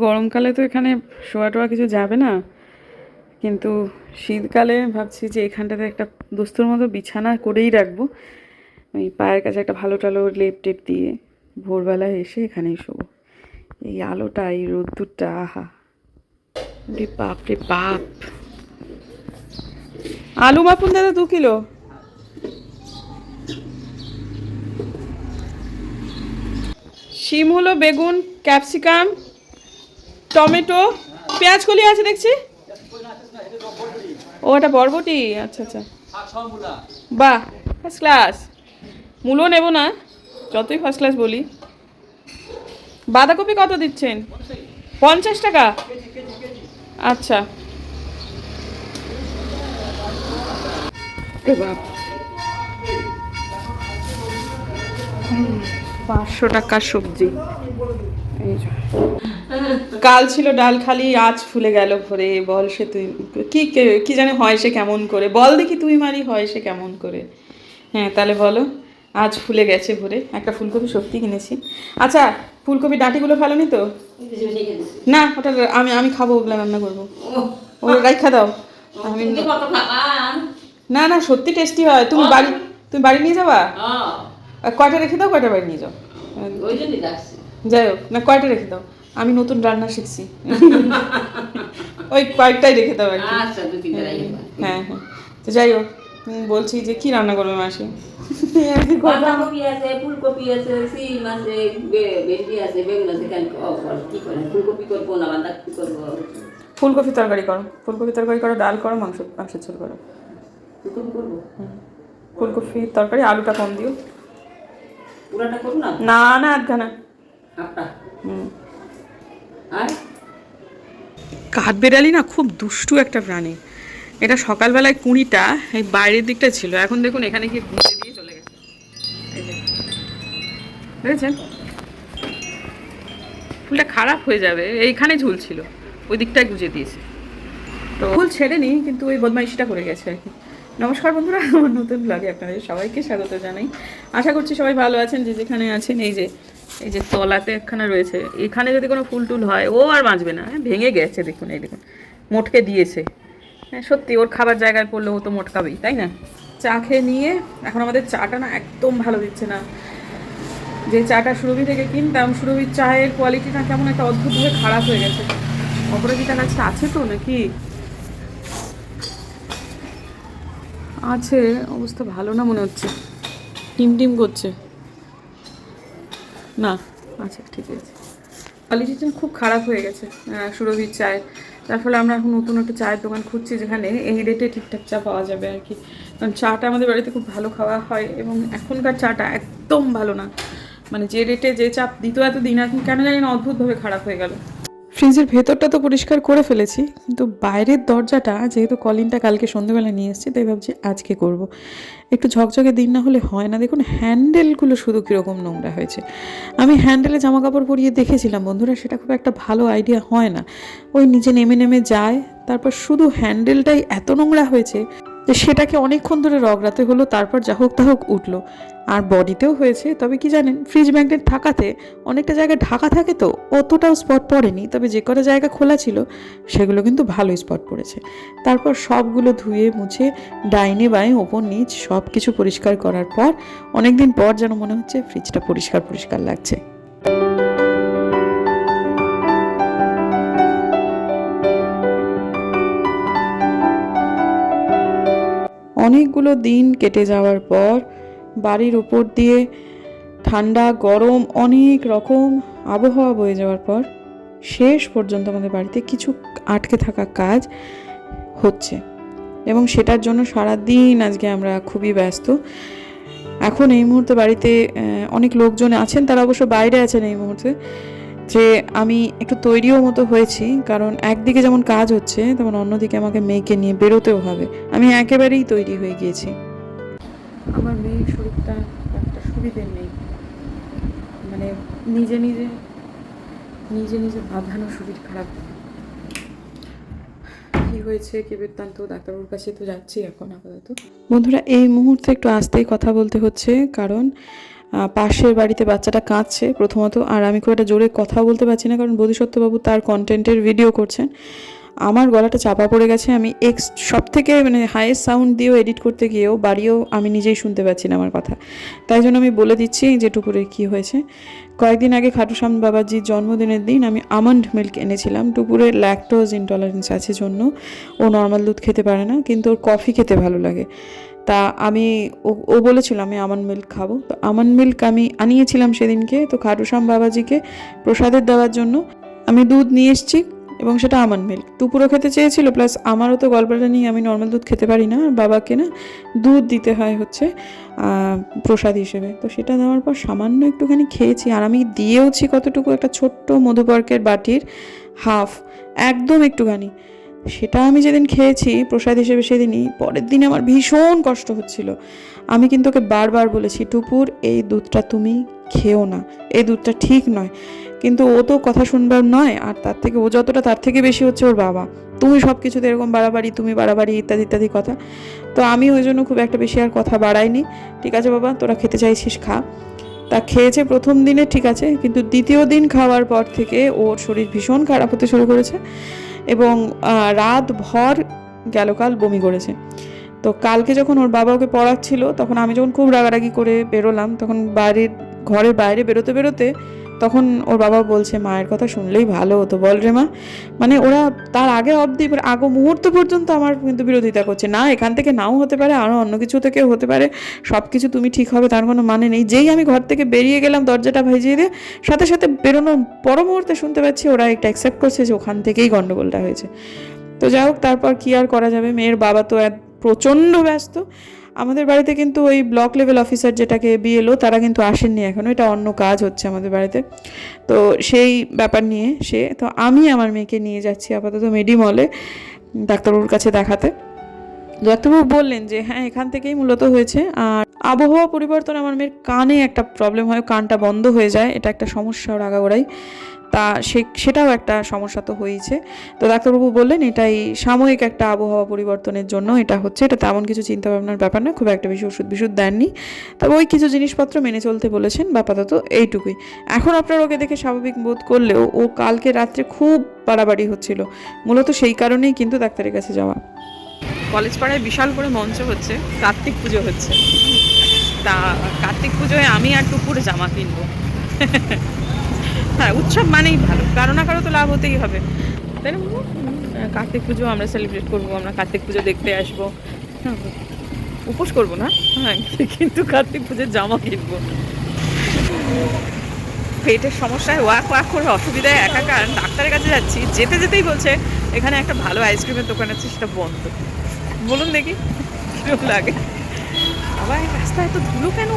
গরমকালে তো এখানে শোয়া টোয়া কিছু যাবে না। কিন্তু শীতকালে ভাবছি যে এখানটাতে একটা দোস্তর মতো বিছানা করেই রাখব। ওই পায়ের কাছে একটা ভালো টালো লেপ টেপ দিয়ে ভোরবেলায় এসে এখানেই শোবো। এই আলোটা, এই রোদ্দুরটা, আহা। রে বাপ রে বাপ। আলু মাপুন দাদা দু কিলো। শিম হলো বেগুন, ক্যাপসিকাম টমেটো, পেঁয়াজ কলি আছে দেখছি। ও, এটা বরবটি? আচ্ছা আচ্ছা। বাহ ফার্স্ট ক্লাস মূলো নেব না, যতই ফার্স্ট ক্লাস বলি। বাঁধাকপি কত দিচ্ছেন? পঞ্চাশ টাকা? আচ্ছা। পাঁচশো টাকার সবজি। কাল ছিল ডাল খালি আজ ফুলে গেল ভরে। বল সে তুই কি কে- কি জানে হয় সে কেমন করে। বল দেখি তুই মারি হয় সে কেমন করে। হ্যাঁ তাহলে বলো আজ ফুলে গেছে ভরে। একটা ফুলকপি সত্যি কিনেছি। আচ্ছা ফুলকপি ডাঁটিগুলো ফেলোনি তো? না ওটা আমি আমি খাব ওগুলো রান্না করব। ও রাখা দাও। আমি না না সত্যি টেস্টি হয়। তুমি বাড়ি তুমি বাড়ি নিয়ে যাবা? কয়টা রেখে দাও কয়টা বাড়ি নিয়ে যাও? যাই হোক না কয়টা রেখে দাও? আমি নতুন রান্না শিখছি। ওই কয়েকটাই রেখে দাও আর হ্যাঁ হ্যাঁ। তো যাই হোক বলছি যে কি রান্না করবে মাসি? বাঁধাকপি আছে ফুলকপি আছে সিম আছে ভেন্ডি আছে বেগুন আছে কেন কি করে? ফুলকপি করব না বাঁধাকপি করব। ফুলকপি তরকারি করো। ফুলকপি তরকারি করো ডাল করো মাংস মাংসের ঝোল করো। ফুলকপি করব? ফুলকপি তরকারি আলুটা কম দিও। পুরাটা না? না না আধখানা। হাফটা বেড়ালি না খুব দুষ্টু একটা প্রাণী। এটা সকালবেলায় কুড়িটা এই বাইরের দিকটা ছিল। এখন দেখুন এখানে গিয়ে গুঁজে দিয়ে চলে গেছে। এই দেখেছেন? ফুলটা খারাপ হয়ে যাবে। এইখানে ঝুলছিল ওই দিকটায় গুঁজে দিয়েছে। তো ফুল ছেড়ে ছেড়েনি কিন্তু ওই বদমাইশিটা করে গেছে আর কি। নমস্কার বন্ধুরা আমার নতুন ব্লগে আপনাদের সবাইকে স্বাগত জানাই। আশা করছি সবাই ভালো আছেন যে যেখানে আছেন এই যে এই যে তলাতে একখানা রয়েছে এখানে যদি কোনো ফুল টুল হয় ও আর বাঁচবে না। হ্যাঁ, ভেঙে গেছে দেখুন এই দেখুন মোটকে দিয়েছে। হ্যাঁ সত্যি ওর খাবার জায়গায় পড়লে ও তো মোটকাবেই তাই না? চা খেয়ে নিয়ে এখন আমাদের চাটা না একদম ভালো দিচ্ছে না। যে চাটা সুরভি থেকে কিনতাম সুরভির চায়ের কোয়ালিটিটা কেমন একটা অদ্ভুতভাবে খারাপ হয়ে গেছে। অপরাজিতা কাছে আছে তো নাকি? আছে অবস্থা ভালো না মনে হচ্ছে। টিম টিম করছে। না আচ্ছা ঠিক আছে। কোয়ালিটিটা খুব খারাপ হয়ে গেছে সুরভির চায়ের তার ফলে আমরা এখন নতুন একটা চায়ের দোকান খুঁজছি যেখানে এই রেটে ঠিকঠাক চা পাওয়া যাবে আর কি। কারণ চাটা আমাদের বাড়িতে খুব ভালো খাওয়া হয় এবং এখনকার চাটা একদম ভালো না। মানে যে রেটে যে চাপ দিত এতদিন এখন কেন জানি না অদ্ভুতভাবে খারাপ হয়ে গেল। ফ্রিজের ভেতরটা তো পরিষ্কার করে ফেলেছি, কিন্তু বাইরের দরজাটা, যেহেতু কলিনটা কালকে সন্ধ্যেবেলা নিয়ে এসেছি, তাই ভাবছি আজকে করব। একটু ঝকঝকে দিন না হলে হয় না। দেখুন হ্যান্ডেলগুলো শুধু কীরকম নোংরা হয়েছে। আমি হ্যান্ডেলে জামা কাপড় পরিয়ে দেখেছিলাম, বন্ধুরা, সেটা খুব একটা ভালো আইডিয়া হয় না। ওই নিচে নেমে নেমে যায়, তারপর শুধু হ্যান্ডেলটাই এত নোংরা হয়েছে। যে সেটাকে অনেকক্ষণ ধরে রগড়াতে হলো, তারপর যা হোক তা হোক উঠল। আর বডিতেও হয়েছে, তবে কি জানেন ফ্রিজ ম্যাগনেট থাকাতে অনেকটা জায়গায় ঢাকা থাকে তো, অতটাও স্পট পড়েনি। তবে যে কটা জায়গা খোলা ছিল, সেগুলো কিন্তু ভালোই স্পট পড়েছে। তারপর সবগুলো ধুয়ে, মুছে, ডাইনে বাঁয়ে, ওপর নিচ সব কিছু পরিষ্কার করার পর অনেক দিন পর যেন মনে হচ্ছে ফ্রিজটা পরিষ্কার পরিষ্কার লাগছে। অনেকগুলো দিন কেটে যাওয়ার পর বাড়ির উপর দিয়ে ঠান্ডা, গরম, অনেক রকম আবহাওয়া বয়ে যাওয়ার পর শেষ পর্যন্ত আমাদের বাড়িতে কিছু আটকে থাকা কাজ হচ্ছে। এবং সেটার জন্য সারা দিন আজকে আমরা খুবই ব্যস্ত। এখন এই মুহূর্তে বাড়িতে অনেক লোকজন আছেন, তারা অবশ্য বাইরে আছেন এই মুহূর্তে। যে আমি একটু তৈরিও মতো হয়েছি কারণ একদিকে যেমন কাজ হচ্ছে তেমন অন্যদিকে আমাকে মেয়েকে নিয়ে বেরোতেও হবে। আমি একেবারেই তৈরি হয়ে গিয়েছি। আমার মেয়ের শরীরটা একটা সুবিধে নেই। মানে নিজে নিজে নিজে নিজে বাঁধানো শরীর খারাপ। কি হয়েছে কি বৃত্তান্ত ডাক্তারবাবুর কাছে তো যাচ্ছি এখন আপাতত। বন্ধুরা এই মুহূর্তে একটু আস্তেই কথা বলতে হচ্ছে কারণ পাশের বাড়িতে বাচ্চাটা কাঁদছে প্রথমত। আর আমি খুব একটা জোরে কথা বলতে পারছি না, কারণ বোধিসত্ত্ববাবু তার কন্টেন্টের ভিডিও করছেন। আমার গলাটা চাপা পড়ে গেছে, আমি এক্স সব থেকে মানে হায়েস্ট সাউন্ড দিয়েও এডিট করতে গিয়েও বাড়িও আমি নিজেই শুনতে পাচ্ছি না আমার কথা। তাই জন্য আমি বলে দিচ্ছি যে টুকুরে কী হয়েছে। কয়েকদিন আগে খাটুশ্যাম বাবাজির জন্মদিনের দিন আমি আমন্ড মিল্ক এনেছিলাম। টুকুরের ল্যাকটোজ ইনটলারেন্স আছে জন্য। ও নর্মাল দুধ খেতে পারে না, কিন্তু ওর কফি খেতে ভালো লাগে। তা আমি ও ও বলেছিল আমি আমন্ড মিল্ক খাব। তো আমন্ড মিল্ক আমি আনিয়েছিলাম সেদিনকে। তো খাটুশ্যাম বাবাজিকে প্রসাদের দেওয়ার জন্য। আমি দুধ নিয়ে এসেছি। এবং সেটা আমন্ড মিল্ক দুপুরও খেতে চেয়েছিল প্লাস আমারও তো গল্পটা নিয়ে আমি নর্মাল দুধ খেতে পারি না, আর বাবাকে না দুধ দিতে হয় হচ্ছে প্রসাদ হিসেবে। তো সেটা দেওয়ার পর সামান্য একটুখানি খেয়েছি, আর আমি দিয়েওছি কতটুকু একটা ছোট্ট মধুপর্কের বাটির হাফ একদম একটুখানি। সেটা আমি যেদিন খেয়েছি, প্রসাদ হিসেবে সেদিনই, পরের দিন আমার ভীষণ কষ্ট হচ্ছিল। আমি কিন্তু ওকে বারবার বলেছি, টুপুর, এই দুধটা তুমি খেও না। এই দুধটা ঠিক নয়। কিন্তু ও তো কথা শুনবার নয়, আর তার থেকে ও যতটা তার থেকে বেশি হচ্ছে ওর বাবা। তুমি সব কিছুতে এরকম বাড়াবাড়ি, তুমি বাড়াবাড়ি, ইত্যাদি ইত্যাদি কথা। তো আমি ওই জন্য খুব একটা বেশি আর কথা বাড়াইনি। ঠিক আছে বাবা, তোরা খেতে চাইছিস, খা। তা খেয়েছে প্রথম দিনে, ঠিক আছে, কিন্তু দ্বিতীয় দিন খাওয়ার পর থেকে ওর শরীর ভীষণ খারাপ হতে শুরু করেছে এবং রাত ভর গেল কাল বমি করেছে। তো কালকে যখন ওর বাবা ওকে পড়াচ্ছিল, তখন আমি যখন খুব রাগারাগি করে বেরোলাম, তখন বাড়ির, ঘরের বাইরে বেরোতে বেরোতে তখন ওর বাবা বলছে, মায়ের কথা শুনলেই ভালো হতো। বল রে মা। মানে ওরা তার আগে অবধি আগ মুহূর্ত পর্যন্ত আমার কিন্তু বিরোধিতা করছে। না, এখান থেকে নাও হতে পারে আরও অন্য কিছু থেকে হতে পারে। সব কিছু তুমি ঠিক হবে, তার কোনো মানে নেই। যেই আমি ঘর থেকে বেরিয়ে গেলাম, দরজাটা ভাইজিয়ে দিয়ে, সাথে সাথে বেরোনোর পর মুহূর্তে শুনতে পাচ্ছি ওরা একটা অ্যাকসেপ্ট করছে যে ওখান থেকেই গণ্ডগোলটা হয়েছে। তো যাই হোক, তারপর কি আর করা যাবে? মেয়ের বাবা তো প্রচণ্ড ব্যস্ত। আমাদের বাড়িতে কিন্তু ওই ব্লক লেভেল অফিসার যেটাকে বিএলও তারা কিন্তু আসেননি এখনও এটা অন্য কাজ হচ্ছে আমাদের বাড়িতে। তো সেই ব্যাপার নিয়ে সে, তো আমি আমার মেয়েকে নিয়ে যাচ্ছি আপাতত মেডিমলে ডাক্তারবাবুর কাছে দেখাতে। ডাক্তারবাবু বললেন যে হ্যাঁ এখান থেকেই মূলত হয়েছে। আর আবহাওয়া পরিবর্তন আমার মেয়ের কানে একটা প্রবলেম হয়, কানটা বন্ধ হয়ে যায়। এটা একটা সমস্যা ওর আগাগোড়াই। তা সে, সেটাও একটা সমস্যা তো হয়েছে। তো ডাক্তারবাবু বললেন, এটাই সাময়িক একটা আবহাওয়া পরিবর্তনের জন্য এটা হচ্ছে। এটা তেমন কিছু চিন্তা ভাবনার ব্যাপার না খুব একটা বেশি ওষুধ বিষুধ দেননি। তবে ওই কিছু জিনিসপত্র মেনে চলতে বলেছেন, আপাতত এইটুকুই। এখন আপনার ওকে দেখে স্বাভাবিক বোধ করলেও ও কালকে রাত্রে খুব বাড়াবাড়ি হচ্ছিল। মূলত সেই কারণেই কিন্তু ডাক্তারের কাছে যাওয়া। কলেজ পাড়ায় বিশাল করে মঞ্চ হচ্ছে, কার্তিক পুজো হচ্ছে। তা কার্তিক পুজোয় আমি আর টুকুর জামা কিনবো। হ্যাঁ উৎসব মানেই ভালো। কারও না কারও তো লাভ হতেই হবে। তাই না কার্তিক পুজো আমরা সেলিব্রেট করব আমরা কার্তিক পুজো দেখতে আসব। হ্যাঁ, উপোস করব না। হ্যাঁ কিন্তু কার্তিক পুজোর জামা কিনবো। পেটের সমস্যায় ওয়াক ওয়াক করে অসুবিধায় একাকার। ডাক্তারের কাছে যাচ্ছি যেতে যেতেই বলছে এখানে একটা ভালো আইসক্রিমের দোকান আছে সেটা বন্ধ। বলুন দেখি কীরকম লাগে। আবার রাস্তায় এত ধুলো কেন?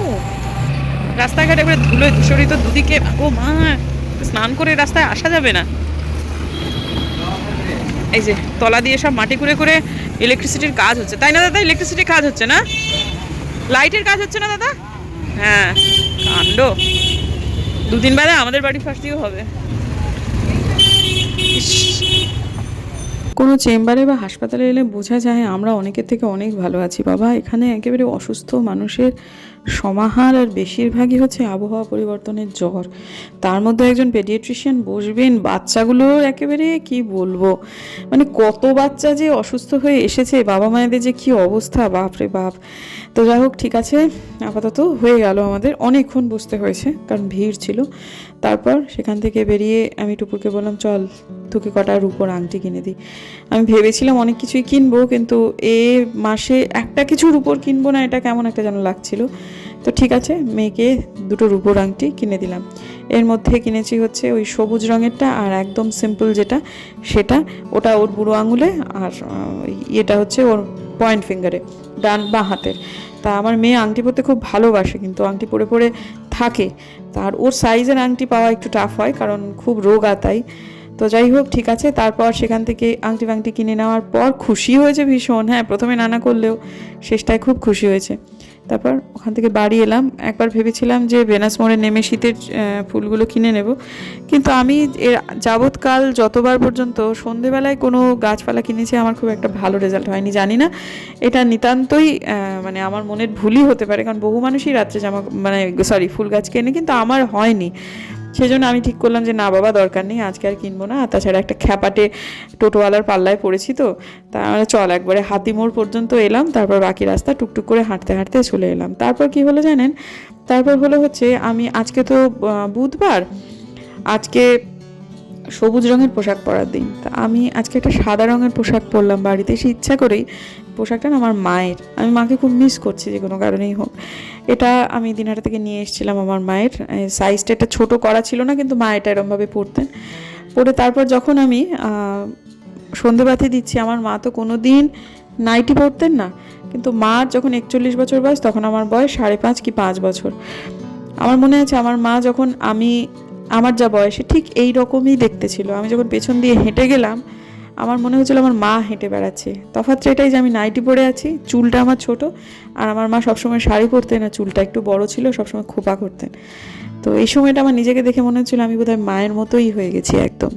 রাস্তাঘাটে এবারে ধুলো ধূসরিত দুদিকে। ও মা! স্নান করে রাস্তায় আসা যাবে না। এই যে তলা দিয়ে সব মাটি করে করে ইলেকট্রিসিটির কাজ হচ্ছে। তাই না দাদা? ইলেকট্রিসিটির কাজ হচ্ছে না? লাইটের কাজ হচ্ছে না দাদা? হ্যাঁ কাণ্ড। দুদিন বাদে আমাদের বাড়ি ফার্স্ট দিয়েও হবে। কোনো চেম্বারে বা হাসপাতালে এলে বোঝা যায় আমরা অনেকের থেকে অনেক ভালো আছি। বাবা, এখানে একেবারে অসুস্থ মানুষের সমাহার আর বেশিরভাগই হচ্ছে আবহাওয়া পরিবর্তনের জ্বর। তার মধ্যে একজন পেডিয়াট্রিশিয়ান বসবেন, বাচ্চাগুলো একেবারে কি বলব? মানে কত বাচ্চা যে অসুস্থ হয়ে এসেছে, বাবা মায়েদের যে কি অবস্থা, বাপ রে বাপ। তো যাই হোক, ঠিক আছে, আপাতত হয়ে গেল আমাদের। অনেকক্ষণ বসতে হয়েছে, কারণ ভিড় ছিল। তারপর সেখান থেকে বেরিয়ে আমি টুপুরকে বললাম, চল, তোকে কটা রূপোর আংটি কিনে দিই। আমি ভেবেছিলাম অনেক কিছুই কিনবো, কিন্তু এ মাসে একটা কিছুর উপর কিনবো না, এটা কেমন একটা যেন লাগছিল। তো ঠিক আছে, মেয়েকে দুটো রূপোর আংটি কিনে দিলাম। এর মধ্যে কিনেছি হচ্ছে ওই সবুজ রঙেরটা আর একদম সিম্পল যেটা, সেটা ওটা ওর বুড়ো আঙুলে আর এটা হচ্ছে ওর পয়েন্ট ফিঙ্গারে, ডান বাঁ হাতের। তা আমার মেয়ে আংটি পরতে খুব ভালোবাসে, কিন্তু আংটি পরে পরে থাকে। তার ওর সাইজের আংটি পাওয়া একটু টাফ হয়, কারণ খুব রোগ আতাই তো যাই হোক, ঠিক আছে, তারপর সেখান থেকে আংটি ফাংটি কিনে নেওয়ার পর খুশি হয়েছে ভীষণ। হ্যাঁ প্রথমে নানা করলেও শেষটায় খুব খুশি হয়েছে। তারপর ওখান থেকে বাড়ি এলাম। একবার ভেবেছিলাম যে বেনাস মোড়ে নেমে শীতের ফুলগুলো কিনে নেব। কিন্তু আমি এর যাবৎকাল যতবার পর্যন্ত সন্ধেবেলায় কোনো গাছপালা কিনেছি, আমার খুব একটা ভালো রেজাল্ট হয়নি, জানি না। এটা নিতান্তই মানে আমার মনের ভুলই হতে পারে, কারণ বহু মানুষই রাত্রে জামা মানে সরি ফুল গাছ কেনে, কিন্তু আমার হয়নি। সেই জন্য আমি ঠিক করলাম যে, না বাবা, দরকার নেই, আজকে আর কিনবো না। তাছাড়া একটা খ্যাপাটে টোটোওয়ালার পাল্লায় পড়েছি তো, তা আমরা চল একবারে হাতিমোড় পর্যন্ত এলাম, তারপর বাকি রাস্তা টুকটুক করে হাঁটতে হাঁটতে চলে এলাম। তারপর কি হলো জানেন? তারপর হলো হচ্ছে, আমি আজকে তো বুধবার, আজকে সবুজ রঙের পোশাক পরার দিন। তা আমি আজকে একটা সাদা রঙের পোশাক পরলাম বাড়িতে, সে ইচ্ছা করেই পোশাকটা না আমার মায়ের। আমি মাকে খুব মিস করছি যে কোনো কারণেই হোক। এটা আমি দিনহাটা থেকে নিয়ে এসেছিলাম আমার মায়ের। সাইজটা একটা ছোটো করা ছিল না, কিন্তু মা এটা এরমভাবে পরতেন। পরে তারপর যখন আমি সন্ধেবাতি দিচ্ছি, আমার মা তো কোনো দিন নাইটি পরতেন না। কিন্তু মা যখন একচল্লিশ বছর বয়স, তখন আমার বয়স সাড়ে পাঁচ কি পাঁচ বছর। আমার মনে আছে, আমার মা যখন আমি, আমার যা বয়সে ঠিক এই রকমই দেখতে ছিল। আমি যখন পেছন দিয়ে হেঁটে গেলাম আমার মনে হচ্ছিল আমার মা হেঁটে বেড়াচ্ছে। তফাৎটা এটাই যে আমি নাইটি পরে আছি, চুলটা আমার ছোট, আর আমার মা সবসময় শাড়ি পরতেন না চুলটা একটু বড় ছিল, সবসময় খোপা করতেন। তো এই সময়টা আমার নিজেকে দেখে মনে হচ্ছিল আমি বোধহয় মায়ের মতোই হয়ে গেছি একদম।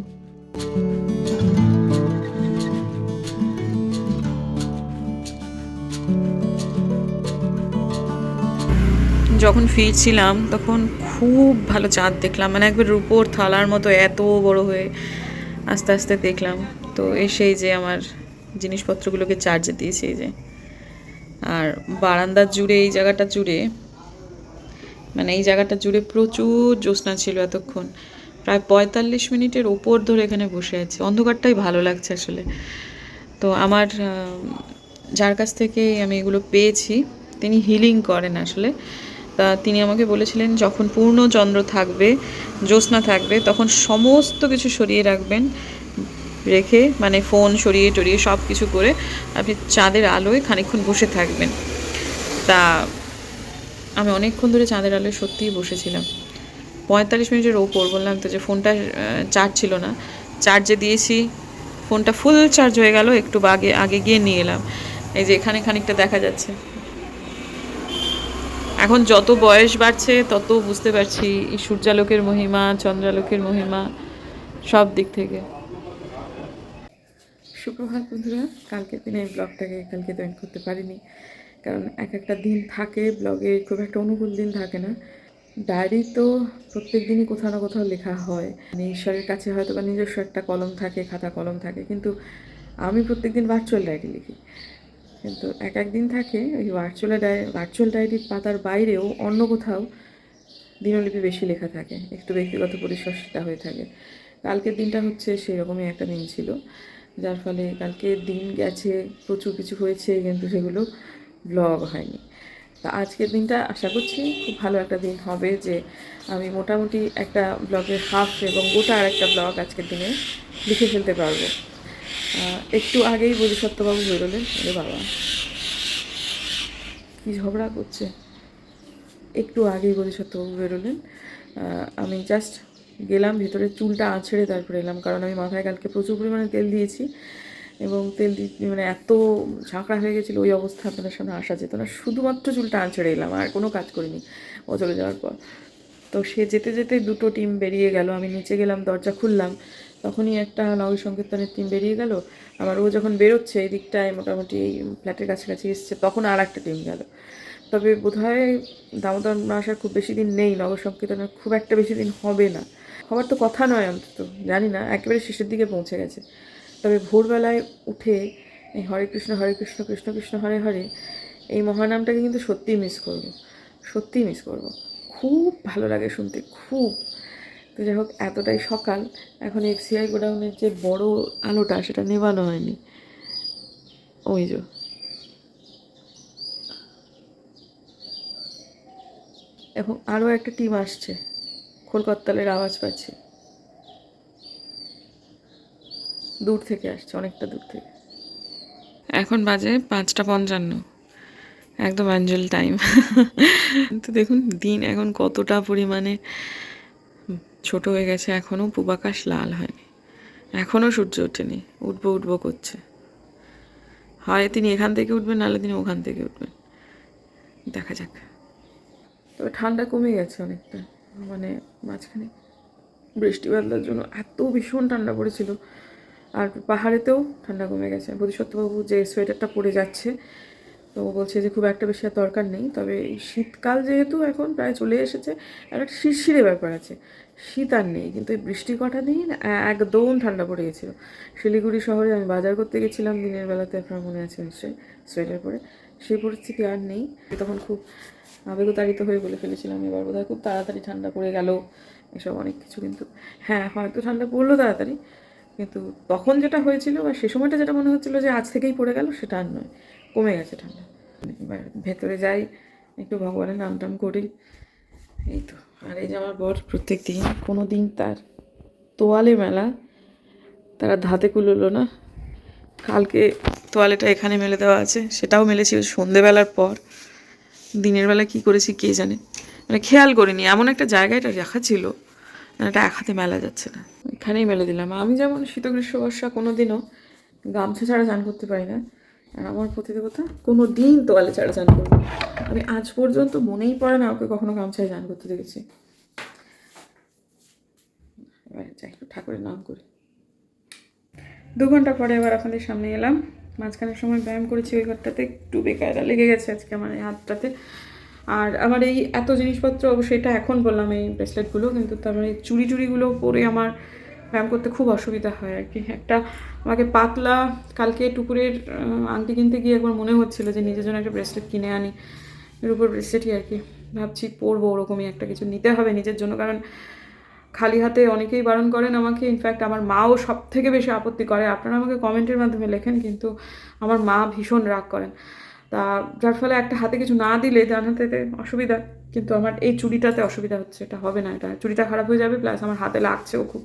যখন ফিরছিলাম, তখন খুব ভালো চাঁদ দেখলাম মানে একবার রূপোর থালার মতো এত বড় হয়ে আস্তে আস্তে দেখলাম। তো এসেই যে আমার জিনিসপত্রগুলোকে চার্জে দিয়েছে এই যে। আর বারান্দার জুড়ে, এই জায়গাটা জুড়ে মানে এই জায়গাটা জুড়ে প্রচুর জ্যোৎস্না ছিল এতক্ষণ। প্রায় পঁয়তাল্লিশ মিনিটের ওপর ধরে এখানে বসে আছি। অন্ধকারটাই ভালো লাগছে আসলে। তো আমার যার কাছ থেকে আমি এগুলো পেয়েছি, তিনি হিলিং করেন আসলে। তা তিনি আমাকে বলেছিলেন, যখন পূর্ণ চন্দ্র থাকবে, জ্যোৎস্না থাকবে, তখন সমস্ত কিছু সরিয়ে রাখবেন। রেখে মানে ফোন সরিয়ে টরিয়ে সব কিছু করে আপনি চাঁদের আলোয় খানিকক্ষণ বসে থাকবেন। তা আমি অনেকক্ষণ ধরে চাঁদের আলোয় সত্যিই বসেছিলাম। পঁয়তাল্লিশ মিনিটের ওপর বললাম তো যে ফোনটা চার্জ ছিল না। চার্জে দিয়েছি, ফোনটা ফুল চার্জ হয়ে গেল, একটু আগে আগে গিয়ে নিয়ে এলাম। এই যে এখানে খানিকটা দেখা যাচ্ছে। এখন যত বয়স বাড়ছে, তত বুঝতে পারছি সূর্যালোকের মহিমা, চন্দ্রালোকের মহিমা, সব দিক থেকে। সুপ্রভাত বন্ধুরা, কালকের দিনে এই ব্লগটাকে কালকে জয়েন করতে পারিনি। কারণ এক একটা দিন থাকে ব্লগে, খুব একটা অনুকূল দিন থাকে না। ডায়েরি তো প্রত্যেক দিনই কোথাও না কোথাও লেখা হয়। মানে ঈশ্বরের কাছে হয়তো বা নিজস্ব একটা কলম থাকে, খাতা কলম থাকে, কিন্তু আমি প্রত্যেক দিন ভার্চুয়াল ডায়েরি লিখি। কিন্তু এক এক দিন থাকে, ওই ভার্চুয়াল ডায়েরি ভার্চুয়াল ডায়েরির পাতার বাইরেও অন্য কোথাও দিনলিপি বেশি লেখা থাকে। একটু ব্যক্তিগত পরিসর হয়ে থাকে। কালকের দিনটা হচ্ছে সেরকমই একটা দিন ছিল। যার ফলে কালকে দিন গেছে, প্রচুর কিছু হয়েছে কিন্তু সেগুলো ব্লগ হয়নি। তা আজকের দিনটা আশা করছি খুব ভালো একটা দিন হবে যে আমি মোটামুটি একটা ব্লগের হাফ এবং গোটা আর একটা ব্লগ আজকের দিনে লিখে ফেলতে পারব। একটু আগেই বোধিসত্ত্ববাবু বেরোলেন। আরে বাবা, কি ঝগড়া করছে? একটু আগেই বোধিসত্ত্ববাবু বেরোলেন। আমি জাস্ট গেলাম, ভেতরে চুলটা আঁচড়ে তারপরে এলাম, কারণ আমি মাথায় কালকে প্রচুর পরিমাণে তেল দিয়েছি এবং তেল দি মানে এত ঝাঁকড়া হয়ে গেছিল ওই অবস্থা আপনাদের সামনে আসা যেত না। শুধুমাত্র চুলটা আঁচড়ে এলাম, আর কোনো কাজ করিনি ও চলে যাওয়ার পর। তো সে যেতে যেতে দুটো টিম বেরিয়ে গেল, আমি নিচে গেলাম, দরজা খুললাম, তখনই একটা নবী সংকীর্তনের টিম বেরিয়ে গেল, আবার ও যখন বেরোচ্ছে এই দিকটায় মোটামুটি এই ফ্ল্যাটের কাছাকাছি এসছে, তখন আর একটা টিম গেল। তবে বোধহয় দামোদর আসার খুব বেশি দিন নেই, নগর সংকীর্তনের খুব একটা বেশি দিন হবে না। হওয়ার তো কথা নয় অন্তত, জানি না, একেবারে শেষের দিকে পৌঁছে গেছে। তবে ভোরবেলায় উঠে এই হরে কৃষ্ণ হরে কৃষ্ণ কৃষ্ণ কৃষ্ণ, হরে হরে এই মহানামটাকে কিন্তু সত্যিই মিস করব, সত্যিই মিস করব। খুব ভালো লাগে শুনতে, খুব। তো যাই হোক, এতটাই সকাল, এখন এফসিআই গোডাউনের যে বড় আলোটা সেটা নেভানো হয়নি। ওই যে। এখন আরও একটা টিম আসছে। খোলকত্তালের আওয়াজ পাচ্ছি। দূর থেকে আসছে অনেকটা দূর থেকে। এখন বাজে পাঁচটা পঞ্চান্ন। একদম অ্যাঞ্জেল টাইম। তো দেখুন দিন এখন কতটা পরিমাণে ছোট হয়ে গেছে এখনও পূবাকাশ লাল হয়নি। এখনও সূর্য ওঠেনি উঠবো উঠবো করছে। হয় তিনি এখান থেকে উঠবেন নাহলে তিনি ওখান থেকে উঠবেন। দেখা যাক। তবে ঠান্ডা কমে গেছে অনেকটা। মানে মাঝখানে বৃষ্টি বাদলার জন্য এত ভীষণ ঠান্ডা পড়েছিল। আর পাহাড়েতেও ঠান্ডা কমে গেছে। বোধিসত্ত্ববাবু যে সোয়েটারটা পরে যাচ্ছে, তো বলছে যে খুব একটা বেশি আর দরকার নেই। তবে শীতকাল যেহেতু এখন প্রায় চলে এসেছে, আর একটা শিরশিরে ব্যাপার আছে। শীত আর নেই, কিন্তু এই বৃষ্টি কটা দিন একদম ঠান্ডা পড়ে গেছিল। শিলিগুড়ি শহরে আমি বাজার করতে গেছিলাম দিনের বেলাতে, আপনার মনে আছে নিশ্চয়ই, সোয়েটার পরে। সেই পরিস্থিতি আর নেই। তখন খুব আবেগতাড়িত হয়ে বলে ফেলেছিলাম এবার বোধহয় খুব তাড়াতাড়ি ঠান্ডা পড়ে গেল। এসব অনেক কিছু কিন্তু হ্যাঁ হয়তো ঠান্ডা পড়ল তাড়াতাড়ি, কিন্তু তখন যেটা হয়েছিল বা সে সময়টা যেটা মনে হচ্ছিল যে আজ থেকেই পড়ে গেল, সেটা আর নয়, কমে গেছে ঠান্ডা। এবার ভেতরে যাই, একটু ভগবানের নাম টাম করি। এই তো, আর এই যে আমার বর প্রত্যেক দিন, কোনো দিন তার তোয়ালে মেলা, তারা ধাতে কুলোলো না। কালকে তোয়ালেটা এখানে মেলে দেওয়া আছে, সেটাও মেলেছি ওই সন্ধেবেলার পর। দিনের বেলা কি করেছি কে জানে? মানে খেয়াল করিনি, এমন একটা জায়গায় এটা রাখা ছিল, এটা এক হাতে মেলা যাচ্ছে না। এখানেই মেলে দিলাম। আমি যেমন শীত গ্রীষ্ম বর্ষা কোনো দিনও গামছা ছাড়া চান করতে পারি না, আর আমার প্রতিদেবতা কোনো দিন তোয়ালে ছাড়া চান করবে আমি আজ পর্যন্ত মনেই পড়ে না ওকে কখনো গামছায় চান করতে দেখেছি। এবার যাই ঠাকুরের নাম করি। দু ঘণ্টা পরে এবার আপনাদের সামনে এলাম। মাঝখানের সময় ব্যায়াম করেছি ওই ঘরটাতে, একটু বেকায়দা লেগে গেছে আজকে আমার এই হাতটাতে। আর আমার এই এত জিনিসপত্র অবশ্যই এটা এখন বললাম এই ব্রেসলেটগুলো কিন্তু তারপরে এই চুড়ি টুড়িগুলো পরে আমার ব্যায়াম করতে খুব অসুবিধা হয় আর কি। একটা আমাকে পাতলা, কালকে টুকুরের আংটি কিনতে গিয়ে একবার মনে হচ্ছিল যে নিজের জন্য একটা ব্রেসলেট কিনে আনি। এর উপর ব্রেসলেটই আর কি। ভাবছি পরবো, ওরকমই একটা কিছু নিতে হবে নিজের জন্য, কারণ খালি হাতে অনেকেই বারণ করেন আমাকে ইনফ্যাক্ট আমার মাও সব থেকে বেশি আপত্তি করে। আপনারা আমাকে কমেন্টের মাধ্যমে লেখেন, কিন্তু আমার মা ভীষণ রাগ করেন। তা যার ফলে একটা হাতে কিছু না দিলে ডান হাতে অসুবিধা, কিন্তু আমার এই চুড়িটাতে অসুবিধা হচ্ছে, এটা হবে না, এটা চুড়িটা খারাপ হয়ে যাবে প্লাস আমার হাতে লাগছেও খুব।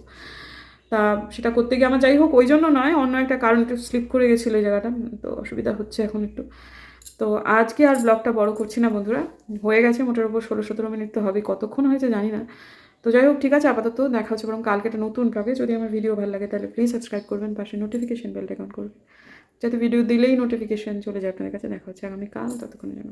তা সেটা করতে গিয়ে আমার যাই হোক, ওই জন্য নয়, অন্য একটা কারণ একটু স্লিপ করে গেছিল এই জায়গাটা, তো অসুবিধা হচ্ছে এখন একটু। তো আজকে আর ব্লগটা বড় করছি না বন্ধুরা, হয়ে গেছে মোটের উপর ষোলো সতেরো মিনিট তো হবে কতক্ষণ হয়েছে জানি না। তো যাই হোক, ঠিক আছে, আপাতত দেখা হচ্ছে, বরং কালকে একটা নতুন ব্লগে যদি আমার ভিডিও ভালো লাগে, তাহলে প্লিজ সাবস্ক্রাইব করবেন, পাশে নোটিফিকেশন বেলটা অন করবেন। যাতে ভিডিও দিলেই নোটিফিকেশন চলে যায়, আপনাদের কাছে দেখা হচ্ছে। আগামীকাল ততক্ষণে জন্য